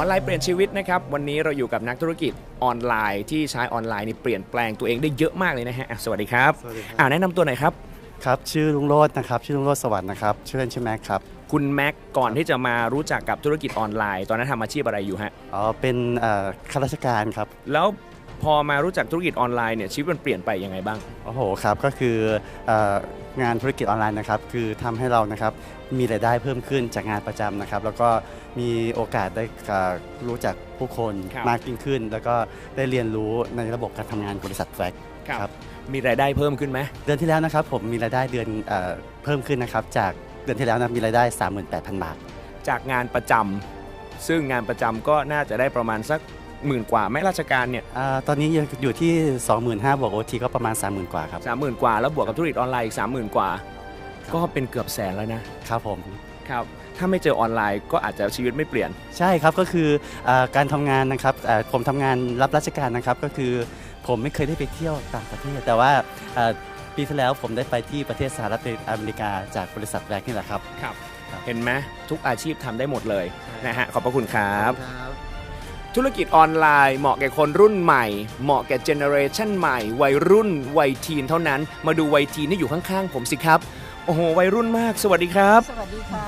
ออนไลน์เปลี่ยนชีวิตนะครับ วันนี้เราอยู่กับนักธุรกิจออนไลน์ที่ใช้ออนไลน์นี่เปลี่ยนแปลงตัวเองได้เยอะมากเลยนะฮะอะสวัสดีครับสวัสดีครับ อ่าแนะนำตัวหน่อยครับ ครับ ชื่อลุงโรจน์นะครับ ชื่อลุงโรจน์สวัสดิ์นะครับ ชื่อเล่นชื่อแม็กครับ คุณแม็กก่อนที่จะมารู้จักกับธุรกิจออนไลน์ ตอนนั้นทำอาชีพอะไรอยู่ฮะอ๋อ เป็นเอ่อข้าราชการครับ แล้วพอมารู้จักธุรกิจออนไลน์เนี่ยชีวิตมันเปลี่ยนไปยังไงบ้าง โอ้โห ครับ ก็คือเอ่องานธุรกิจออนไลน์นะครับ คือทำให้เรานะครับ มีรายได้เพิ่มขึ้นจากงานประจำนะครับ แล้วก็มีโอกาสได้เอ่อรู้จักผู้คนครับ มากยิ่งขึ้น แล้วก็ได้เรียนรู้ในระบบการทำงานบริษัทแฟกครับ มีรายได้เพิ่มขึ้นไหมเดือนที่แล้วนะครับผมมีรายได้เดือนเอ่อเพิ่มขึ้นนะครับ จากเดือนที่แล้วนะมีรายได้ 38,000 บาท จากงานประจำซึ่งงานประจำก็น่าจะได้ประมาณสักหมื่นกว่าไหม่ราชการเนี่ยอาตอนนี้ยังอยู่ที่ 25,000บวกโอทีก็ประมาณ 30,000 กว่าครับ สามหมื่นกว่าแล้วบวกกับธุรกิจออนไลน์อีกสามหมื่นกว่า ก็เป็นเกือบแสนแล้วนะครับผมครับถ้าไม่เจอออนไลน์ก็อาจจะชีวิตไม่เปลี่ยน ใช่ครับก็คืออาการทำงานนะครับอ่าผมทำงานรับราชการนะครับ ก็คือผมไม่เคยได้ไปเที่ยวต่างประเทศ แต่ว่าอ่าปีที่แล้วผมได้ไปที่ประเทศสหรัฐอเมริกาจากบริษัทแรกนี่แหละครับครับครับเห็นไหมทุกอาชีพทำได้หมดเลยนะฮะขอบพระคุณครับธุรกิจออนไลน์เหมาะแก่คนรุ่นใหม่ เหมาะแก่เจเนอเรชันใหม่ วัยรุ่น วัยทีนเท่านั้น มาดูวัยทีนที่อยู่ข้างๆ ผมสิครับ โอ้โหวัยรุ่นมากสวัสดีครับ สวัสดีค่ะ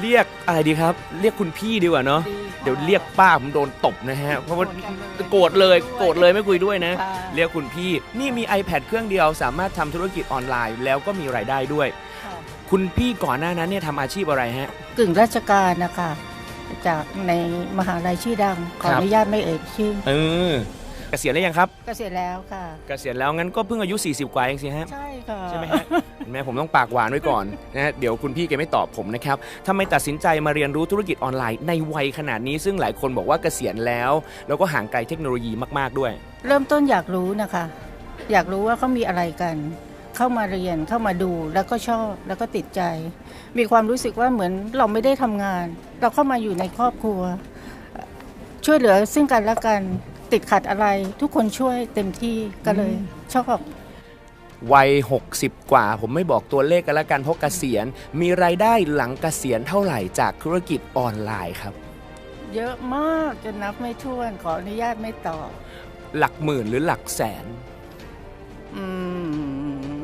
เรียกอะไรดีครับ เรียกคุณพี่ดีกว่าเนาะดีค่ะเดี๋ยวเรียกป้าผมโดนตบนะฮะเพราะว่าโกรธกันเลยโกรธเลยโกรธเลยไม่คุยด้วยนะ ค่ะ เรียกคุณพี่นี่มี iPad เครื่องเดียวสามารถทำธุรกิจออนไลน์ แล้วก็มีรายได้ด้วย ค่ะคุณพี่ก่อนหน้านั้นเนี่ยทำอาชีพอะไรฮะ กึ่งราชการนะคะ จากในมหาลัยชื่อดัง ขอครับ อนุญาตไม่เอ่ยชื่อ เออ เกษียณแล้วยังครับ เกษียณแล้วค่ะ เกษียณแล้วงั้นก็เพิ่งอายุ 40 กว่าเองสิฮะ ใช่ค่ะ ใช่ไหมฮะเห็นไหมผมต้องปากหวานไว้ก่อนนะฮะเดี๋ยวคุณพี่แกไม่ตอบผมนะครับทำไมตัดสินใจมาเรียนรู้ธุรกิจออนไลน์ในวัยขนาดนี้ ซึ่งหลายคนบอกว่าเกษียณแล้ว แล้วก็ห่างไกลเทคโนโลยีมาก ๆด้วย เริ่มต้นอยากรู้นะคะ อยากรู้ว่าเขามีอะไรกัน เข้ามาเรียนเข้ามาดูแล้วก็ชอบแล้วก็ติดใจ มีความรู้สึกว่าเหมือนเราไม่ได้ทำงาน เราเข้ามาอยู่ในครอบครัว ช่วยเหลือซึ่งกันและกัน ติดขัดอะไร ทุกคนช่วยเต็มที่ก็เลยชอบวัย 60 กว่า ผมไม่บอกตัวเลขกันแล้วกันเพราะเกษียณ มีรายได้หลังเกษียณเท่าไหร่จากธุรกิจออนไลน์ครับ เยอะมากจนนับไม่ถ้วนขออนุญาตไม่ตอบหลักหมื่นหรือหลักแสนอื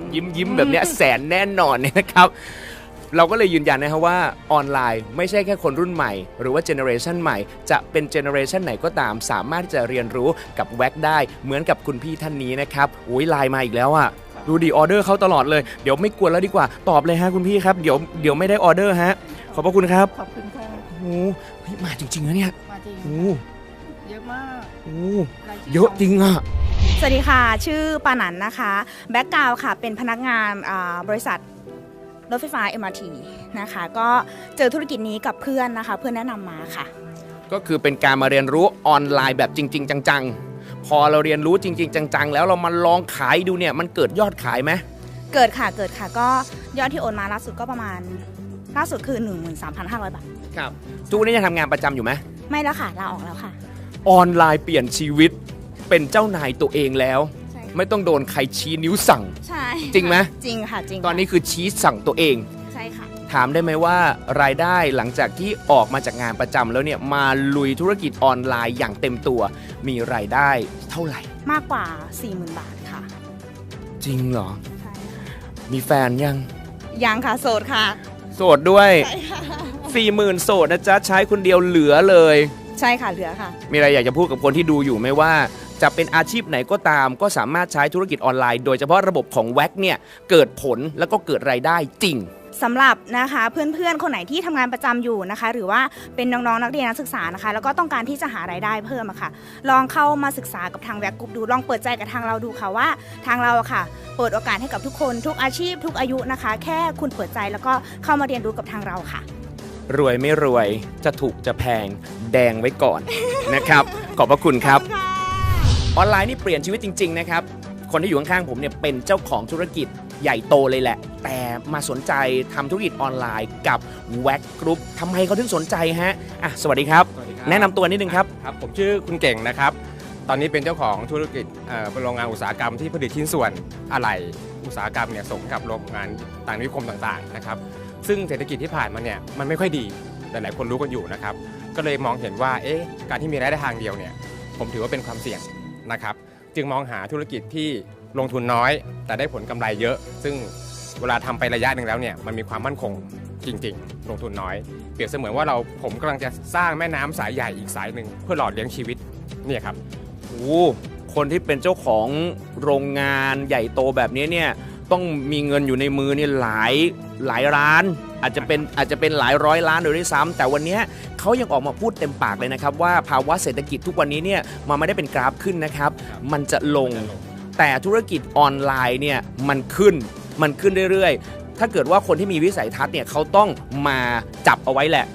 มยิ้มยิ้มแบบเนี้ยแสนแน่นอนเนี่ยนะครับ เราก็เลยยืนยันนะครับว่าออนไลน์ไม่ใช่แค่คนรุ่นใหม่ หรือว่าเจเนอเรชันใหม่ จะเป็นเจเนอเรชันไหนก็ตาม สามารถที่จะเรียนรู้กับแว็กได้เหมือนกับคุณพี่ท่านนี้นะครับอุ้ยไลน์มาอีกแล้วอะดูดีออเดอร์เขาตลอดเลย เดี๋ยวไม่กวนแล้วดีกว่าตอบเลยฮะคุณพี่ครับเดี๋ยวเดี๋ยวไม่ได้ออเดอร์ฮะขอบพระคุณครับขอบคุณค่ะโอ้โหเฮ้ยมาจริงๆนะเนี่ยมาจริงโอ้โหเยอะมากโอ้โหรายชื่เยอะจริงอะสวัสดีค่ะ ชื่อปานันนะคะ แบ็กกราวค่ะ เป็นพนักงานอ่าบริษัท รถไฟฟ้า MRT นะคะ ก็เจอธุรกิจนี้กับเพื่อนนะคะ เพื่อนแนะนำมาค่ะ ก็คือเป็นการมาเรียนรู้ออนไลน์แบบจริง ๆ จังๆ พอเราเรียนรู้จริง ๆ จังๆ แล้วเรามาลองขายดูเนี่ยมันเกิดยอดขายไหมเกิดค่ะเกิดค่ะก็ยอดที่โอนมาล่าสุดก็ประมาณล่าสุดคือ 13,500 บาท ครับทุกวันนี้ยังทำงานประจำอยู่ไหมไม่แล้วค่ะลาออกแล้วค่ะ ออนไลน์เปลี่ยนชีวิตเป็นเจ้านายตัวเองแล้วใช่ ไม่ต้องโดนใครชี้นิ้วสั่ง ใช่จริงไหมจริงค่ะจริงตอนนี้คือชี้สั่งตัวเอง ใช่ค่ะ ถามได้ไหมว่ารายได้หลังจากที่ออกมาจากงานประจำแล้วเนี่ยมาลุยธุรกิจออนไลน์อย่างเต็มตัว มีรายได้เท่าไหร่ มากกว่า 40,000 บาทค่ะ จริงเหรอใช่ค่ะมีแฟนยัง ยังค่ะโสดค่ะ โสดด้วย ใช่ค่ะสี่หมื่นโสดนะจ๊ะใช้คนเดียวเหลือเลย ใช่ค่ะเหลือค่ะ มีอะไรอยากจะพูดกับคนที่ดูอยู่ไหมว่า จะเป็นอาชีพไหนก็ตาม ก็สามารถใช้ธุรกิจออนไลน์ โดยเฉพาะระบบของแว็กเนี่ยเกิดผลแล้วก็เกิดรายได้จริงสำหรับนะคะเพื่อนๆ คนไหนที่ทำงานประจำอยู่นะคะ หรือว่าเป็นน้องๆนักเรียนนักศึกษานะคะ แล้วก็ต้องการที่จะหารายได้เพิ่มอะค่ะ ลองเข้ามาศึกษากับทางแว็กกรุ๊ปดูลองเปิดใจกับทางเราดูค่ะว่า ทางเราอะค่ะ เปิดโอกาสให้กับทุกคนทุกอาชีพ ทุกอายุนะคะ แค่คุณเปิดใจแล้วก็เข้ามาเรียนรู้กับทางเราค่ะ รวยไม่รวยจะถูกจะแพงแดงไว้ก่อนนะครับ ขอบพระคุณครับ ออนไลน์นี่เปลี่ยนชีวิตจริง ๆ นะครับ คนที่อยู่ข้างๆผมเนี่ยเป็นเจ้าของธุรกิจใหญ่โตเลยแหละ แต่มาสนใจทำธุรกิจออนไลน์กับแว็กกรุ๊ปทำไมเขาถึงสนใจฮะอะสวัสดีครับสวัสดีครับแนะนำตัวนิดนึงครับครับ ผมชื่อคุณเก่งนะครับ ตอนนี้เป็นเจ้าของธุรกิจเอ่อเป็นโรงงานอุตสาหกรรมที่ผลิตชิ้นส่วนอะไหล่อุตสาหกรรมเนี่ยส่งกับโรงงานต่างนิคมต่างๆนะครับ ซึ่งเศรษฐกิจที่ผ่านมาเนี่ยมันไม่ค่อยดีหลายๆคนรู้กันอยู่นะครับ ก็เลยมองเห็นว่าเอ๊ะการที่มีรายได้ทางเดียวเนี่ยผมถือว่าเป็นความเสี่ยง นะครับ จึงมองหาธุรกิจที่ลงทุนน้อย แต่ได้ผลกำไรเยอะ ซึ่งเวลาทำไประยะหนึ่งแล้วเนี่ยมันมีความมั่นคงจริง ๆ ลงทุนน้อย เปรียบเสมือนว่าเราผมกำลังจะสร้างแม่น้ำสายใหญ่อีกสายหนึ่งเพื่อหล่อเลี้ยงชีวิตเนี่ยครับโอ้คนที่เป็นเจ้าของโรงงานใหญ่โตแบบนี้เนี่ย ต้องมีเงินอยู่ในมือเนี่ยหลายหลายล้าน อาจจะเป็นอาจจะเป็นหลายร้อยล้านเลยด้วยซ้ำแต่วันเนี้ยเขายังออกมาพูดเต็มปากเลยนะครับว่าภาวะเศรษฐกิจทุกวันนี้เนี่ยมันไม่ได้เป็นกราฟขึ้นนะครับ มันจะลง แต่ธุรกิจออนไลน์เนี่ยมันขึ้นมันขึ้นเรื่อยๆ ถ้าเกิดว่าคนที่มีวิสัยทัศน์เนี่ยเขาต้องมาจับเอาไว้แหละ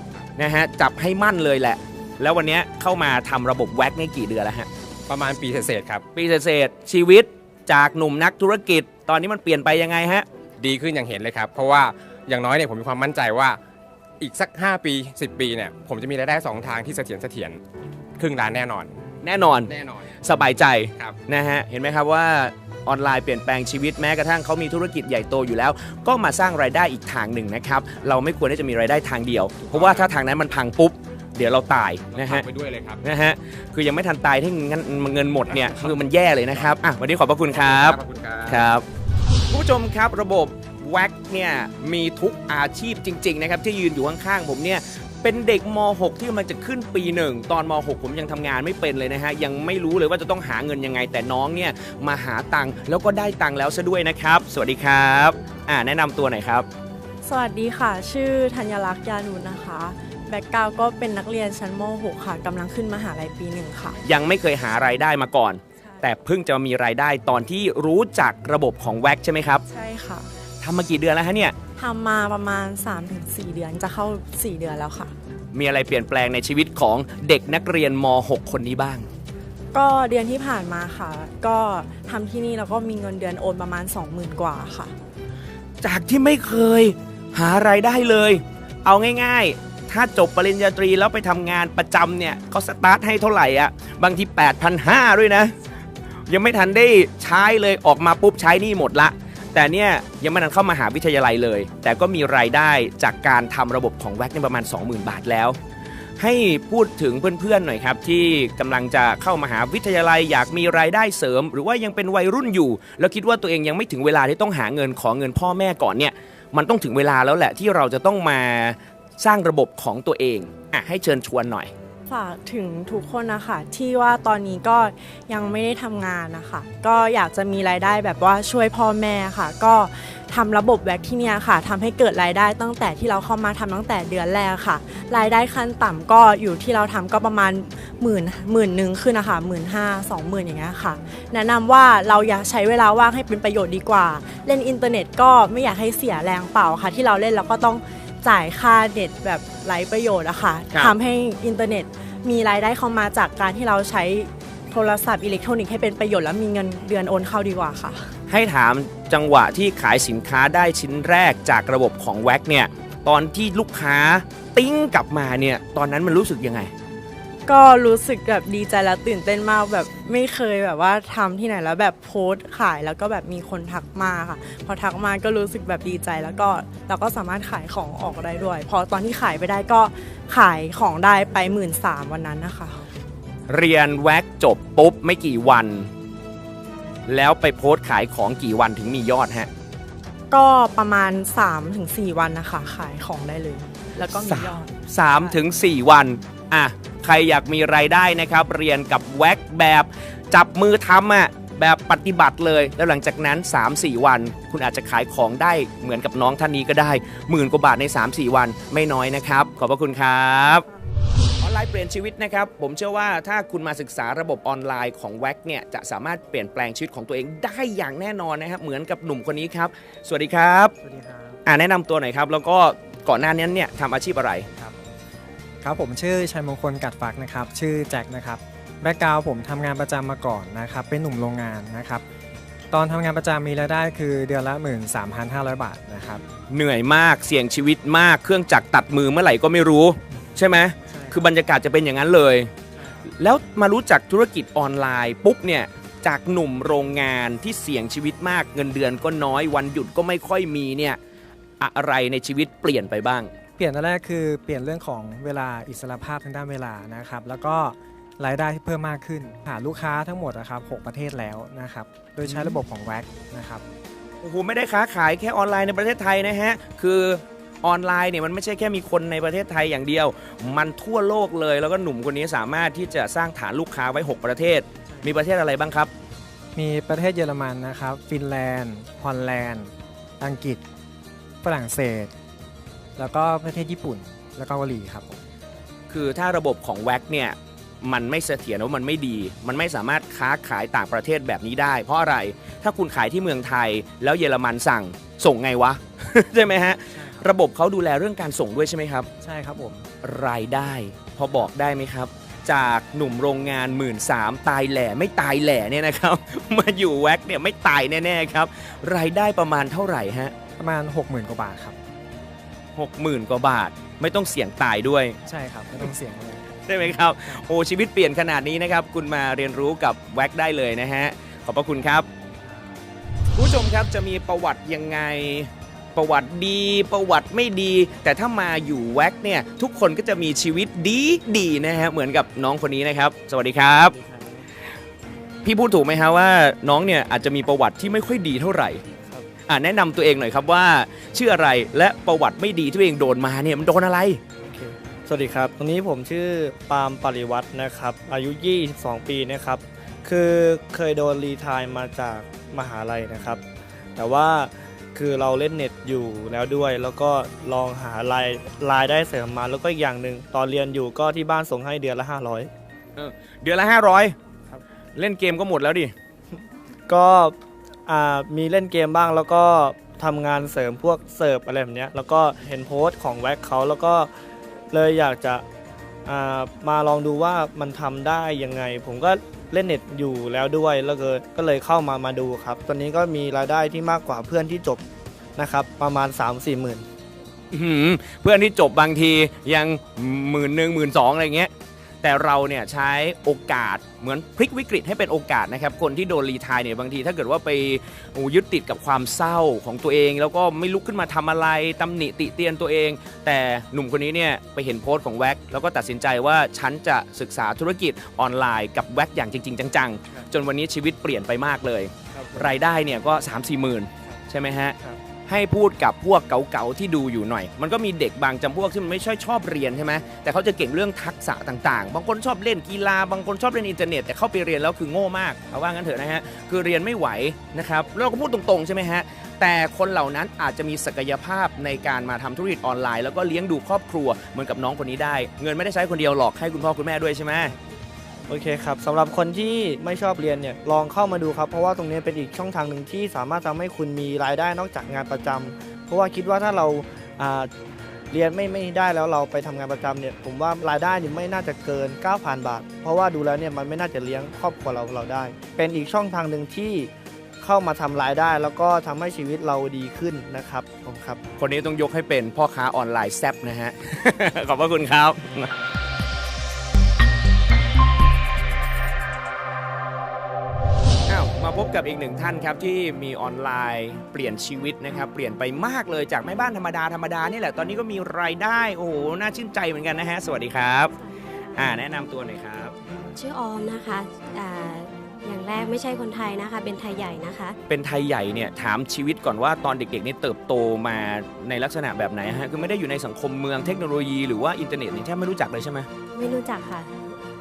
นะฮะจับให้มั่นเลยแหละ แล้ววันเนี้ยเข้ามาทำระบบแว็กนี่กี่เดือนแล้วฮะประมาณปีเศษๆครับ ปีเศษๆชีวิตจากหนุ่มนักธุรกิจ ตอนนี้มันเปลี่ยนไปยังไงฮะ ดีขึ้นอย่างเห็นเลยครับ เพราะว่าอย่างน้อยเนี่ยผมมีความมั่นใจว่าอีกสัก 5 ปี 10 ปีเนี่ยผมจะมีรายได้ 2 ทางที่เสถียรเสถียรครึ่งล้านแน่นอน แน่นอนแน่นอน สบายใจครับ นะฮะเห็นไหมครับว่าออนไลน์เปลี่ยนแปลงชีวิตแม้กระทั่งเขามีธุรกิจใหญ่โตอยู่แล้ว ก็มาสร้างรายได้อีกทางหนึ่งนะครับเราไม่ควรที่จะมีรายได้ทางเดียว เพราะว่าถ้าทางนั้นมันพังปุ๊บ เดี๋ยวเราตายนะฮะ ไปด้วยเลยครับ นะฮะ คือยังไม่ทันตายที่เงินเงินหมดเนี่ย คือมันแย่เลยนะครับ อะ วันนี้ขอบพระคุณครับ ขอบคุณครับ ครับคุณ ผู้ชมครับระบบแว็กเนี่ยมีทุกอาชีพจริง ๆ นะครับ ที่ยืนอยู่ข้างๆผมเนี่ยเป็นเด็กม .6 ที่กำลังจะขึ้นปีหนึ่งตอนม .6 ผมยังทำงานไม่เป็นเลยนะฮะ ยังไม่รู้เลยว่าจะต้องหาเงินยังไง แต่น้องเนี่ยมาหาตังค์แล้วก็ได้ตังค์แล้วซะด้วยนะครับ สวัสดีครับอ่าแนะนำตัวหน่อยครับ สวัสดีค่ะ ชื่อธัญลักษณ์ยานุนนะคะแบ็กกราวก็เป็นนักเรียนชั้นม .6 ค่ะกำลังขึ้นมหาลัยปีหนึ่งค่ะ ยังไม่เคยหารายได้มาก่อน แต่เพิ่งจะมีรายได้ตอนที่รู้จักระบบของแว็กใช่ไหมครับใช่ค่ะทำมากี่เดือนแล้วฮะเนี่ยทำมาประมาณ 3-4 เดือนจะเข้า 4 เดือนแล้วค่ะ มีอะไรเปลี่ยนแปลงในชีวิตของเด็กนักเรียนม .6 คนนี้บ้าง ก็เดือนที่ผ่านมาค่ะ ก็ทำที่นี่แล้วก็มีเงินเดือนโอนประมาณ 20,000 กว่าค่ะ จากที่ไม่เคยหารายได้เลย เอาง่ายๆ ถ้าจบปริญญาตรีแล้วไปทำงานประจำเนี่ยเขาสตาร์ทให้เท่าไหร่อะบางที 8,500 ด้วยนะ ยังไม่ทันได้ใช้เลยออกมาปุ๊บใช้นี่หมดละ แต่เนี่ยยังไม่ทันเข้ามาหาวิทยาลัยเลย แต่ก็มีรายได้จากการทำระบบของแว็กเนี่ยประมาณ 20,000 บาทแล้ว ให้พูดถึงเพื่อนๆหน่อยครับ ที่กำลังจะเข้ามาหาวิทยาลัยอยากมีรายได้เสริม หรือว่ายังเป็นวัยรุ่นอยู่ แล้วคิดว่าตัวเองยังไม่ถึงเวลาที่ต้องหาเงินขอเงินพ่อแม่ก่อนเนี่ยมันต้องถึงเวลาแล้วแหละที่เราจะต้องมาสร้างระบบของตัวเองอะให้เชิญชวนหน่อย ฝากถึงทุกคนนะคะที่ว่าตอนนี้ก็ยังไม่ได้ทำงานนะคะก็อยากจะมีรายได้แบบว่าช่วยพ่อแม่ค่ะ ก็ทำระบบแว็กที่เนี่ยค่ะทำให้เกิดรายได้ตั้งแต่ที่เราเข้ามาทำตั้งแต่เดือนแรกค่ะ รายได้ขั้นต่ำก็อยู่ที่เราทำก็ประมาณหมื่นหมื่นหนึ่งขึ้นนะคะหมื่นห้าสองหมื่นอย่างเงี้ยค่ะ แนะนำว่าเราอยากใช้เวลาว่างให้เป็นประโยชน์ดีกว่า เล่นอินเทอร์เน็ตก็ไม่อยากให้เสียแรงเปล่าค่ะ ที่เราเล่นเราก็ต้อง จ่ายค่าเน็ตแบบไร้ประโยชน์อะค่ะครับ ทำให้อินเทอร์เน็ตมีรายได้เข้ามาจากการที่เราใช้โทรศัพท์อิเล็กทรอนิกส์ให้เป็นประโยชน์และมีเงินเดือนโอนเข้าดีกว่าค่ะ ให้ถามจังหวะที่ขายสินค้าได้ชิ้นแรกจากระบบของแว็กเนี่ย ตอนที่ลูกค้าติ้งกลับมาเนี่ย ตอนนั้นมันรู้สึกยังไง ก็รู้สึกแบบดีใจและตื่นเต้นมากแบบไม่เคยแบบว่าทำที่ไหนแล้วแบบโพสต์ขายแล้วก็แบบมีคนทักมาค่ะ พอทักมาก็รู้สึกแบบดีใจแล้วก็เราก็สามารถขายของออกได้ด้วย พอตอนที่ขายไปได้ก็ขายของได้ไปหมื่นสามวันนั้นนะคะ เรียนแว็กจบปุ๊บไม่กี่วัน แล้วไปโพสต์ขายของกี่วันถึงมียอดฮะก็ประมาณ 3-4 วันนะคะ ขายของได้เลย แล้วก็มียอด3ถึง4วันอะ ใครอยากมีรายได้นะครับ เรียนกับแว็กแบบจับมือทำอะแบบปฏิบัติเลย แล้วหลังจากนั้น 3-4 วัน คุณอาจจะขายของได้เหมือนกับน้องท่านนี้ก็ได้หมื่นกว่าบาทใน 3-4 วันไม่น้อยนะครับ ขอบพระคุณครับออนไลน์เปลี่ยนชีวิตนะครับ ผมเชื่อว่าถ้าคุณมาศึกษาระบบออนไลน์ของแว็กเนี่ยจะสามารถเปลี่ยนแปลงชีวิตของตัวเองได้อย่างแน่นอนนะครับเหมือนกับหนุ่มคนนี้ครับ สวัสดีครับสวัสดีครับอ่าแนะนำตัวหน่อยครับ แล้วก็ก่อนหน้านี้เนี่ยทำอาชีพอะไร ครับผมชื่อชัยมงคลกัดฟักนะครับ ชื่อแจ็คนะครับแบ็กกราวผมทำงานประจำมาก่อนนะครับ เป็นหนุ่มโรงงานนะครับ ตอนทำงานประจำมีรายได้คือเดือนละ 13,500 บาทนะครับ เหนื่อยมากเสี่ยงชีวิตมากเครื่องจักรตัดมือเมื่อไหร่ก็ไม่รู้ ใช่ไหมใช่คือบรรยากาศจะเป็นอย่างนั้นเลย แล้วมารู้จักธุรกิจออนไลน์ปุ๊บเนี่ยจากหนุ่มโรงงานที่เสี่ยงชีวิตมากเงินเดือนก็น้อยวันหยุดก็ไม่ค่อยมีเนี่ยอะไรในชีวิตเปลี่ยนไปบ้าง เปลี่ยนอันแรกคือเปลี่ยนเรื่องของเวลาอิสรภาพทางด้านเวลานะครับ แล้วก็รายได้ที่เพิ่มมากขึ้นหาลูกค้าทั้งหมดนะครับ6ประเทศแล้วนะครับ โดยใช้ระบบของแว็กนะครับ โอ้โหไม่ได้ค้าขายแค่ออนไลน์ในประเทศไทยนะฮะ คือออนไลน์เนี่ยมันไม่ใช่แค่มีคนในประเทศไทยอย่างเดียว มันทั่วโลกเลย แล้วก็หนุ่มคนนี้สามารถที่จะสร้างฐานลูกค้าไว้ 6 ประเทศ มีประเทศอะไรบ้างครับ มีประเทศเยอรมันนะครับ ฟินแลนด์ ฮอลแลนด์ อังกฤษ ฝรั่งเศส แล้วก็ประเทศญี่ปุ่น แล้วก็เกาหลีครับผมคือถ้าระบบของแว็กเนี่ยมันไม่เสถียรว่ามันไม่ดี มันไม่สามารถค้าขายต่างประเทศแบบนี้ได้ เพราะอะไรถ้าคุณขายที่เมืองไทย แล้วเยอรมันสั่งส่งไงวะ ใช่ไหมฮะ ระบบเขาดูแลเรื่องการส่งด้วยใช่ไหมครับ ใช่ครับผม รายได้ พอบอกได้ไหมครับ จากหนุ่มโรงงานหมื่นสามตายแหล่ไม่ตายแหล่เนี่ยนะครับ มาอยู่แว็กเนี่ยไม่ตายแน่ๆครับ รายได้ประมาณเท่าไหร่ฮะ ประมาณ 60,000กว่าบาทครับ หกหมื่นกว่าบาท ไม่ต้องเสี่ยงตายด้วย ใช่ครับไม่ต้องเสี่ยงเลยใช่ไหมครับ โอ้ชีวิตเปลี่ยนขนาดนี้นะครับ คุณมาเรียนรู้กับแว็กได้เลยนะฮะ ขอบพระคุณครับคุณผู้ชมครับจะมีประวัติยังไงประวัติดีประวัติไม่ดี แต่ถ้ามาอยู่แว็กเนี่ย ทุกคนก็จะมีชีวิตดีดีนะฮะเหมือนกับน้องคนนี้นะครับ สวัสดีครับ พี่พูดถูกไหมฮะว่าน้องเนี่ยอาจจะมีประวัติที่ไม่ค่อยดีเท่าไหร่ครับอ่า แนะนำตัวเองหน่อยครับว่าชื่ออะไรและประวัติไม่ดีที่ตัวเองโดนมาเนี่ยมันโดนอะไรโอเคสวัสดีครับ ตรงนี้ผมชื่อปาล์มปริวัตินะครับ อายุ 22 ปีนะครับ คือเคยโดนรีไทายมาจากมหาลัยนะครับ แต่ว่าคือเราเล่นเน็ตอยู่แล้วด้วย แล้วก็ลองหารายรายได้เสริมมาแล้วก็อีกอย่างหนึ่งตอนเรียนอยู่ก็ที่บ้านส่งให้เดือนละ 500เดือนละครับ500 เล่นเกมก็หมดแล้วดิ ก็อ่า มีเล่นเกมบ้างแล้วก็ทำงานเสริมพวกเสิร์ฟอะไรแบบนี้แล้วก็เห็นโพสต์ของแว็กเขาแล้วก็เลยอยากจะามาลองดูว่ามันทำได้ยังไง ผมก็เล่นเน็ตอยู่แล้วด้วยแล้วก็ก็เลยเข้ามามาดูครับ ตอนนี้ก็มีรายได้ที่มากกว่าเพื่อนที่จบนะครับ ประมาณ 3-4หมื่นอื้อหือเพื่อนที่จบบางทียังหมื่นหนึ่งหมื่นสองอะไรเงี้ย แต่เราเนี่ยใช้โอกาสเหมือนพลิกวิกฤตให้เป็นโอกาสนะครับ คนที่โดนรีไทายเนี่ยบางทีถ้าเกิดว่าไปโอ้ยึดติดกับความเศร้าของตัวเอง แล้วก็ไม่ลุกขึ้นมาทำอะไรตำหนิติเตียนตัวเอง แต่หนุ่มคนนี้เนี่ยไปเห็นโพสต์ของแว็กแล้วก็ตัดสินใจว่าฉันจะศึกษาธุรกิจออนไลน์กับแว็กอย่างจริง ๆ จัง ๆ จนวันนี้ชีวิตเปลี่ยนไปมากเลย รายได้เนี่ยก็ 3 4มสี่หมื่นใช่ไหมฮะครับ ให้พูดกับพวกเก๋าๆที่ดูอยู่หน่อย มันก็มีเด็กบางจำพวกที่มันไม่ใช่ชอบเรียนใช่ไหมแต่เขาจะเก่งเรื่องทักษะต่างๆ บางคนชอบเล่นกีฬา บางคนชอบเล่นอินเทอร์เน็ตแต่เข้าไปเรียนแล้วคือโง่มากเอาว่างั้นเถอะนะฮะคือเรียนไม่ไหวนะครับแล้วเราก็พูดตรงๆใช่ไหมฮะแต่คนเหล่านั้นอาจจะมีศักยภาพในการมาทำธุรกิจออนไลน์ แล้วก็เลี้ยงดูครอบครัวเหมือนกับน้องคนนี้ได้ เงินไม่ได้ใช้คนเดียวหรอกให้คุณพ่อคุณแม่ด้วยใช่ไหม โอเคครับสำหรับคนที่ไม่ชอบเรียนเนี่ยลองเข้ามาดูครับ เพราะว่าตรงนี้เป็นอีกช่องทางหนึ่งที่สามารถทำให้คุณมีรายได้นอกจากงานประจำเพราะว่าคิดว่าถ้าเราเรียนไม่ไม่ได้แล้วเราไปทำงานประจำเนี่ยผมว่ารายได้เนี่ยไม่น่าจะเกิน 9,000 บาท เพราะว่าดูแล้วเนี่ยมันไม่น่าจะเลี้ยงครอบครัวเราเราได้ เป็นอีกช่องทางหนึ่งที่เข้ามาทำรายได้ แล้วก็ทำให้ชีวิตเราดีขึ้นนะครับผมครับ คนนี้ต้องยกให้เป็นพ่อค้าออนไลน์แซบนะฮะ ขอบพระคุณครับ พบกับอีกหนึ่งท่านครับที่มีออนไลน์เปลี่ยนชีวิตนะครับเปลี่ยนไปมากเลยจากแม่บ้านธรรมดาธรรมดานี่แหละตอนนี้ก็มีรายได้โอ้โหน่าชื่นใจเหมือนกันนะฮะสวัสดีครับอ่าแนะนำตัวหน่อยครับชื่อออมนะคะอ่าอย่างแรกไม่ใช่คนไทยนะคะ เป็นไทยใหญ่นะคะ เป็นไทยใหญ่เนี่ยถามชีวิตก่อนว่าตอนเด็กๆนี่เติบโตมาในลักษณะแบบไหนฮะคือไม่ได้อยู่ในสังคมเมืองเทคโนโลยีหรือว่าอินเทอร์เน็ตนี่แทบไม่รู้จักเลยใช่ไหมไม่รู้จักค่ะ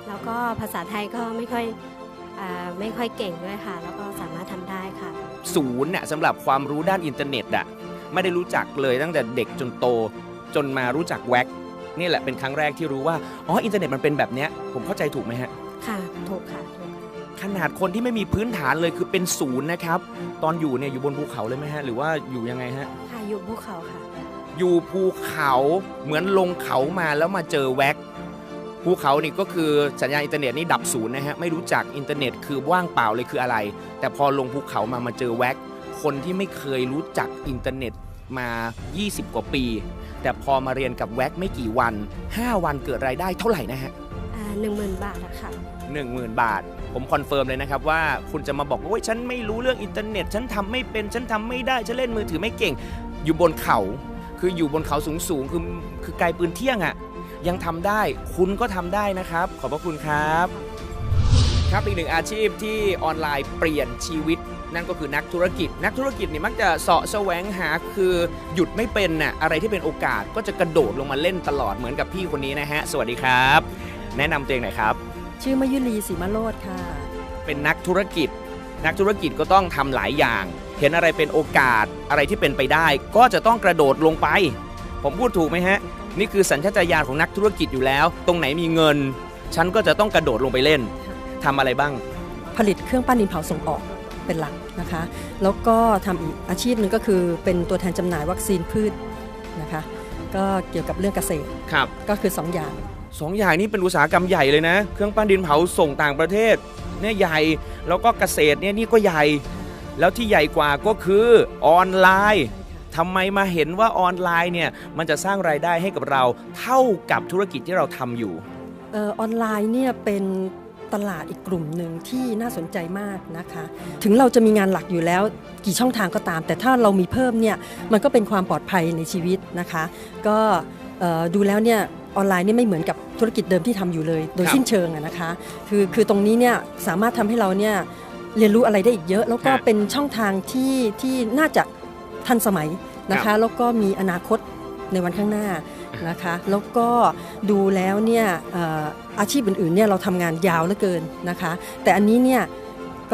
แล้วก็ภาษาไทยก็ไม่ค่อยอ่า ไม่ค่อยเก่งด้วยค่ะ แล้วก็สามารถทำได้ค่ะ ศูนย์เนี่ยสำหรับความรู้ด้านอินเทอร์เน็ตอะไม่ได้รู้จักเลยตั้งแต่เด็กจนโต จนมารู้จักแว็กนี่แหละเป็นครั้งแรกที่รู้ว่าอ๋ออินเทอร์เน็ตมันเป็นแบบเนี้ยผมเข้าใจถูกไหมฮะค่ะถูกค่ะถูกค่ะขนาดคนที่ไม่มีพื้นฐานเลยคือเป็นศูนย์นะครับ ตอนอยู่เนี่ยอยู่บนภูเขาเลยไหมฮะ หรือว่าอยู่ยังไงฮะค่ะอยู่ภูเขาค่ะ อยู่ภูเขาเหมือนลงเขามาแล้วมาเจอแว็ก ภูเขานี่ก็คือสัญญาณอินเทอร์เน็ตนี่ดับศูนย์นะฮะไม่รู้จักอินเทอร์เน็ตคือว่างเปล่าเลยคืออะไร แต่พอลงภูเขามามาเจอแว็กคนที่ไม่เคยรู้จักอินเทอร์เน็ตมา 20 กว่าปี แต่พอมาเรียนกับแว็กไม่กี่วัน 5 วันเกิดรายได้เท่าไหร่นะฮะอ่าหนึ่งหมื่นบาทอะค่ะ10,000บาท ผมคอนเฟิร์มเลยนะครับว่าคุณจะมาบอกว่าโอ้ยฉันไม่รู้เรื่องอินเทอร์เน็ต ฉันทำไม่เป็นฉันทำไม่ได้ฉันเล่นมือถือไม่เก่ง อยู่บนเขา คืออยู่บนเขาสูงๆคือคือไกลปืนเที่ยงอะ่ะ ยังทำได้ คุณก็ทำได้นะครับ ขอบพระคุณครับ ครับอีกหนึ่งอาชีพที่ออนไลน์เปลี่ยนชีวิตนั่นก็คือนักธุรกิจ นักธุรกิจนี่มักจะเสาะแสวงหาคือหยุดไม่เป็นน่ะอะไรที่เป็นโอกาสก็จะกระโดดลงมาเล่นตลอดเหมือนกับพี่คนนี้นะฮะ สวัสดีครับ แนะนำตัวเองหน่อยครับ ชื่อมายุรีศรีมาโรดค่ะ เป็นนักธุรกิจ นักธุรกิจก็ต้องทำหลายอย่าง เห็นอะไรเป็นโอกาสอะไรที่เป็นไปได้ ก็จะต้องกระโดดลงไป ผมพูดถูกไหมฮะ นี่คือสัญชาตญาณของนักธุรกิจอยู่แล้ว ตรงไหนมีเงิน ฉันก็จะต้องกระโดดลงไปเล่นทำอะไรบ้าง ผลิตเครื่องปั้นดินเผาส่งออกเป็นหลักนะคะ แล้วก็ทำอีกอาชีพหนึ่งก็คือเป็นตัวแทนจำหน่ายวัคซีนพืชนะคะ ก็เกี่ยวกับเรื่องเกษตรครับก็คือ 2 อย่างสองอย่างนี้เป็นอุตสาหกรรมใหญ่เลยนะ เครื่องปั้นดินเผาส่งต่างประเทศเนี่ยใหญ่แล้วก็เกษตรเนี่ยนี่ก็ใหญ่ แล้วที่ใหญ่กว่าก็คือออนไลน์ ทำไมมาเห็นว่าออนไลน์เนี่ยมันจะสร้างรายได้ให้กับเราเท่ากับธุรกิจที่เราทำอยู่เออออนไลน์เนี่ยเป็นตลาดอีกกลุ่มหนึ่งที่น่าสนใจมากนะคะ ถึงเราจะมีงานหลักอยู่แล้วกี่ช่องทางก็ตาม แต่ถ้าเรามีเพิ่มเนี่ยมันก็เป็นความปลอดภัยในชีวิตนะคะ ก็เอ่อดูแล้วเนี่ยออนไลน์เนี่ยไม่เหมือนกับธุรกิจเดิมที่ทำอยู่เลย โดยครับสิ้นเชิงอะนะคะ คือคือตรงนี้เนี่ยสามารถทำให้เราเนี่ยเรียนรู้อะไรได้อีกเยอะ แล้วก็ฮะเป็นช่องทางที่ที่น่าจะ ทันสมัยนะครัคะบแล้วก็มีอนาคตในวันข้างหน้านะคะแล้วก็ดูแล้วเนี่ยเอ่ออาชีพอื่นๆเนี่ยเราทำงานยาวเหลือเกินนะคะ แต่อันนี้เนี่ย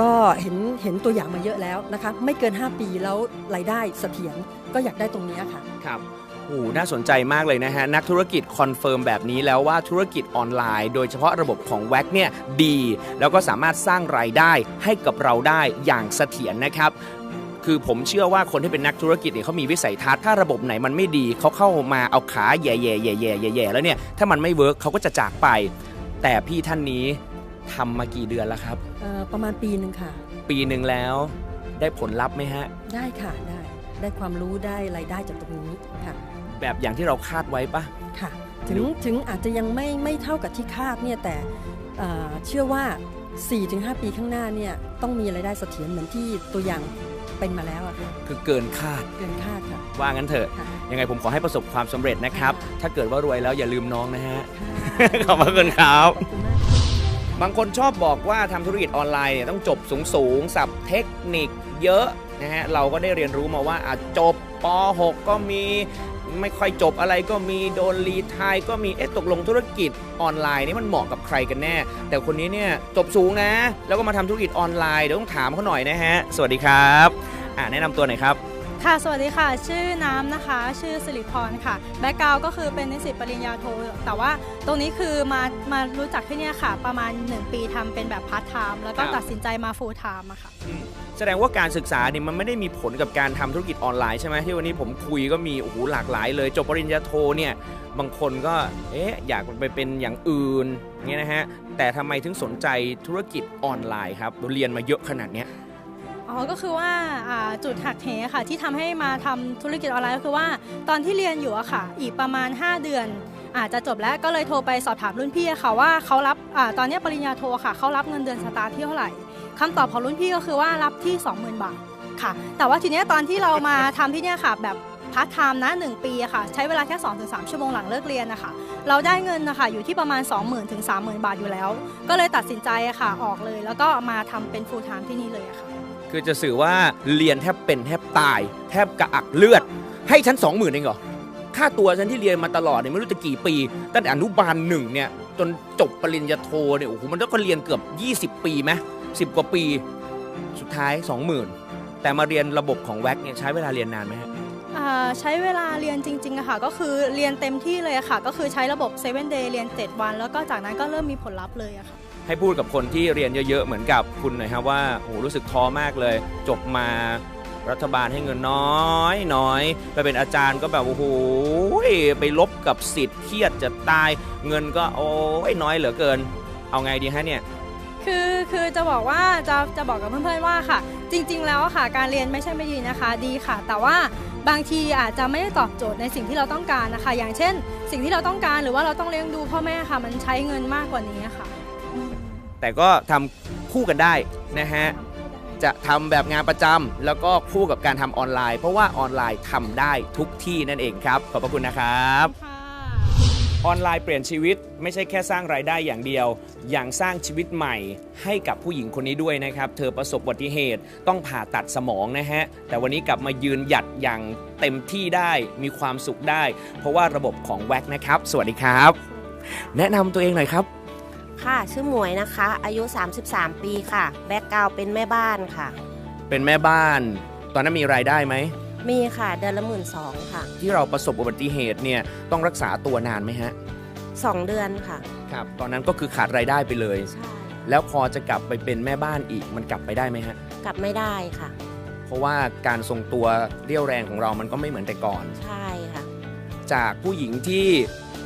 ก็เห็นเห็นตัวอย่างมาเยอะแล้วนะคะไม่เกิน 5 ปีแล้วรายได้เสถียรก็อยากได้ตรงนี้ค่ะครับโอ้โหน่าสนใจมากเลยนะฮะ นักธุรกิจคอนเฟิร์มแบบนี้แล้วว่าธุรกิจออนไลน์ โดยเฉพาะระบบของแว็กเนี่ยดี แล้วก็สามารถสร้างรายได้ให้กับเราได้อย่างเสถียรนะครับ คือผมเชื่อว่าคนที่เป็นนักธุรกิจเนี่ยเขามีวิสัยทัศน์ถ้าระบบไหนมันไม่ดีเขาเข้ามาเอาขาแย่ๆแย่ๆแย่ๆแล้วเนี่ยถ้ามันไม่เวิร์กเขาก็จะจากไป แต่พี่ท่านนี้ทำมากี่เดือนแล้วครับ เอ่อประมาณปีหนึ่งค่ะ ปีหนึ่งแล้ว ได้ผลลัพธ์ไหมฮะ ได้ค่ะได้ ได้ความรู้ได้รายได้จากตรงนี้ค่ะ แบบอย่างที่เราคาดไว้ปะ ค่ะ ถึงถึงอาจจะยังไม่ไม่เท่ากับที่คาดเนี่ยแต่เอ่อเชื่อว่า 4-5 ปีข้างหน้าเนี่ยต้องมีรายได้เสถียรเหมือนที่ตัวอย่าง เป็นมาแล้วอะค่ะคือเกินคาด เกินคาดค่ะ ว่างั้นเถอะ ค่ะ ยังไงผมขอให้ประสบความสำเร็จนะครับ ถ้าเกิดว่ารวยแล้วอย่าลืมน้องนะฮะค่ะขอบพระคุณครับ ขอบคุณมากค่ะบางคนชอบบอกว่าทำธุรกิจออนไลน์เนี่ยต้องจบสูงสูงๆสับเทคนิคเยอะนะฮะเราก็ได้เรียนรู้มาว่าอะจบป .6 ก็มีไม่ค่อยจบอะไรก็มีโดนรีไทายก็มีเอ๊ะตกลงธุรกิจออนไลน์นี่มันเหมาะกับใครกันแน่ แต่คนนี้เนี่ยจบสูงนะ แล้วก็มาทำธุรกิจออนไลน์เดี๋ยวต้องถามเขาหน่อยนะฮะ สวัสดีครับ อ่าแนะนำตัวหน่อยครับ ค่ะ สวัสดีค่ะ ชื่อน้ำนะคะ ชื่อสิริพรค่ะ แบ็กกราวก็คือเป็นนิสิตปริญญาโท แต่ว่าตรงนี้คือมา มารู้จักที่เนี่ยค่ะ ประมาณ 1 ปีทำเป็นแบบพาร์ทไทม์ แล้วก็ครับ ตัดสินใจมาฟูลไทม์อะค่ะ แสดงว่าการศึกษาเนี่ยมันไม่ได้มีผลกับการทำธุรกิจออนไลน์ใช่ไหมที่วันนี้ผมคุยก็มีโอ้โหหลากหลายเลย จบปริญญาโทเนี่ยบางคนก็เอ๊ะอยากไปเป็นอย่างอื่นเงี้ยนะฮะแต่ทำไมถึงสนใจธุรกิจออนไลน์ครับเรียนมาเยอะขนาดเนี้ย อ๋อก็คือว่าาจุดหักเหค่ะที่ทำให้มาทำธุรกิจออนไลน์ก็คือว่า ตอนที่เรียนอยู่อะค่ะ อีกประมาณ 5 เดือน อาจจะจบแล้วก็เลยโทรไปสอบถามรุ่นพี่ค่ะว่าเขารับอตอนนี้ปริญญาโทค่ะเขารับเงินเดือนสตาร์ทที่เท่าไหร่คำตอบของรุ่นพี่ก็คือว่ารับที่ 20,000 บาทค่ะ แต่ว่าทีนี้ตอนที่เรามาทำที่เนี่ยค่ะแบบพาร์ทไทม์นะ1ปีค่ะ ใช้เวลาแค่ 2-3 ชั่วโมงหลังเลิกเรียนนะคะเราได้เงินนะคะอยู่ที่ประมาณ 20,000ถึง30,000 บาทอยู่แล้ว ก็เลยตัดสินใจค่ะออกเลย แล้วก็มาทำเป็นฟูลไทม์ที่นี่เลยค่ะ คือจะสื่อว่าเรียนแทบเป็นแทบตาย แทบกระอักเลือด ให้ฉันสองหมื่นเองเหรอค่าตัวฉันที่เรียนมาตลอดเนี่ยไม่รู้จะกี่ปี ตั้งแต่อนุบาลหนึ่งเนี่ยจนจบปริญญาโทเนี่ยโอ้โหมันก็เรียนเกือบ 20 ปีไหมสิบกว่าปี สุดท้าย 20,000 แต่มาเรียนระบบของแว็กเนี่ยใช้เวลาเรียนนานไหมฮะใช้เวลาเรียนจริงๆอะค่ะ ก็คือเรียนเต็มที่เลยอะค่ะ ก็คือใช้ระบบ 7 day เรียน 7 วัน แล้วก็จากนั้นก็เริ่มมีผลลัพธ์เลยอะค่ะ ให้พูดกับคนที่เรียนเยอะๆ เหมือนกับคุณหน่อยครับว่าโอ้โหรู้สึกท้อมากเลย จบมารัฐบาลให้เงินน้อยน้อยไปเป็นอาจารย์ก็แบบโอ้โหไปลบกับสิทธิ์เครียดจะตายเงินก็โอ้ยน้อยเหลือเกิน เอาไงดีฮะเนี่ย คือคือจะบอกว่าจะจะบอกกับเพื่อนๆว่าค่ะ จริง ๆ แล้วค่ะการเรียนไม่ใช่ไม่ดีนะคะ ดีค่ะ แต่ว่าบางทีอาจจะไม่ได้ตอบโจทย์ในสิ่งที่เราต้องการนะคะ อย่างเช่น สิ่งที่เราต้องการหรือว่าเราต้องเลี้ยงดูพ่อแม่ค่ะมันใช้เงินมากกว่านี้ค่ะ แต่ก็ทำคู่กันได้นะฮะ จะทำแบบงานประจำแล้วก็คู่กับการทำออนไลน์ เพราะว่าออนไลน์ทำได้ทุกที่นั่นเองครับ ขอบพระคุณนะครับออนไลน์เปลี่ยนชีวิตไม่ใช่แค่สร้างรายได้อย่างเดียว อย่างสร้างชีวิตใหม่ให้กับผู้หญิงคนนี้ด้วยนะครับ เธอประสบอุบัติเหตุต้องผ่าตัดสมองนะฮะ แต่วันนี้กลับมายืนหยัดอย่างเต็มที่ได้มีความสุขได้ เพราะว่าระบบของแว็กนะครับ สวัสดีครับ แนะนำตัวเองหน่อยครับ ค่ะ ชื่อหมวยนะคะ อายุ 33 ปีค่ะ แบ็กกราวเป็นแม่บ้านค่ะ เป็นแม่บ้าน ตอนนั้นมีรายได้ไหม มีค่ะ เดือนละหมื่นสองค่ะ ที่เราประสบอุบัติเหตุเนี่ยต้องรักษาตัวนานไหมฮะ2เดือนค่ะ ครับ ตอนนั้นก็คือขาดรายได้ไปเลย ใช่ แล้วพอจะกลับไปเป็นแม่บ้านอีกมันกลับไปได้ไหมฮะ กลับไม่ได้ค่ะ เพราะว่าการทรงตัวเรี่ยวแรงของเรามันก็ไม่เหมือนแต่ก่อน ใช่ค่ะ จากผู้หญิงที่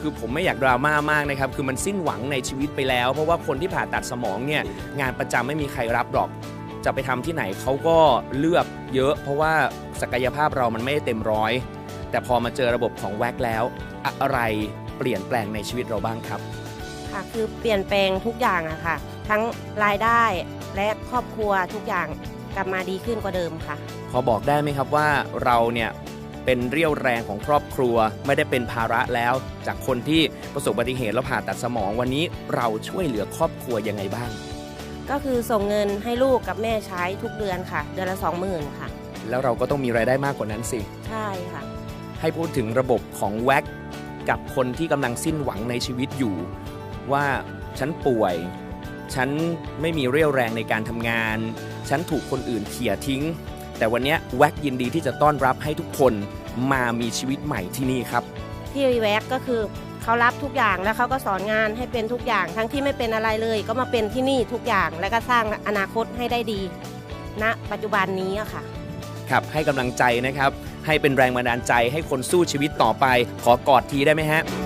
คือผมไม่อยากดราม่ามากนะครับ คือมันสิ้นหวังในชีวิตไปแล้ว เพราะว่าคนที่ผ่าตัดสมองเนี่ยงานประจำไม่มีใครรับหรอก จะไปทำที่ไหนเขาก็เลือกเยอะ เพราะว่าศักยภาพเรามันไม่ได้เต็มร้อย แต่พอมาเจอระบบของแว็กแล้ว อะไรเปลี่ยนแปลงในชีวิตเราบ้างครับ ค่ะคือเปลี่ยนแปลงทุกอย่างอะค่ะ ทั้งรายได้และครอบครัวทุกอย่างกลับมาดีขึ้นกว่าเดิมค่ะ พอบอกได้ไหมครับว่าเราเนี่ย เป็นเรี่ยวแรงของครอบครัว ไม่ได้เป็นภาระแล้ว จากคนที่ประสบอุบัติเหตุแล้วผ่าตัดสมองวันนี้เราช่วยเหลือครอบครัวยังไงบ้าง ก็คือส่งเงินให้ลูกกับแม่ใช้ทุกเดือนค่ะ เดือนละ20,000ค่ะ แล้วเราก็ต้องมีรายได้มากกว่านั้นสิ ใช่ค่ะ ให้พูดถึงระบบของแว็กกับคนที่กำลังสิ้นหวังในชีวิตอยู่ ว่าฉันป่วย ฉันไม่มีเรี่ยวแรงในการทำงาน ฉันถูกคนอื่นเขี่ยทิ้ง แต่วันเนี้ยแว็กยินดีที่จะต้อนรับให้ทุกคนมามีชีวิตใหม่ที่นี่ครับที่วีแวกก็คือเขารับทุกอย่างแล้วเขาก็สอนงานให้เป็นทุกอย่าง ทั้งที่ไม่เป็นอะไรเลย ก็มาเป็นที่นี่ทุกอย่างแล้วก็สร้างอนาคตให้ได้ดีณปัจจุบันนี้อะค่ะ ครับให้กำลังใจนะครับ ให้เป็นแรงบันดาลใจให้คนสู้ชีวิตต่อไป ขอกอดทีได้ไหมฮะไ